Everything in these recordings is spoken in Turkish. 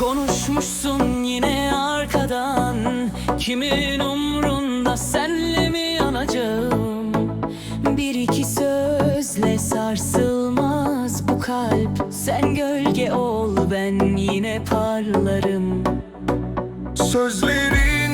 Konuşmuşsun yine arkadan. Kimin umrunda senle mi yanacağım Bir iki sözle sarsılmaz bu kalp. Sen gölge ol ben yine parlarım. Sözleri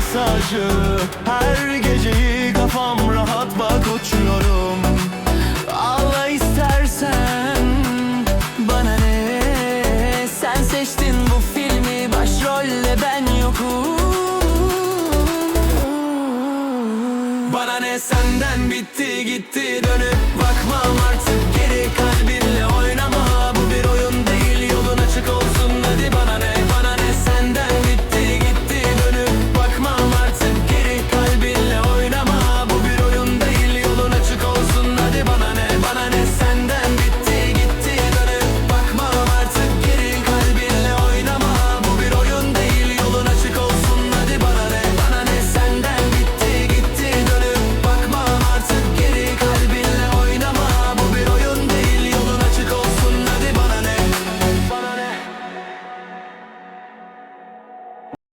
mesajı. Her geceyi kafam rahat bak uçuyorum. Ağla istersen bana ne? Sen seçtin bu filmi başrolle ben yokum. Bana ne? Senden bitti gitti dönüp bakmam artık.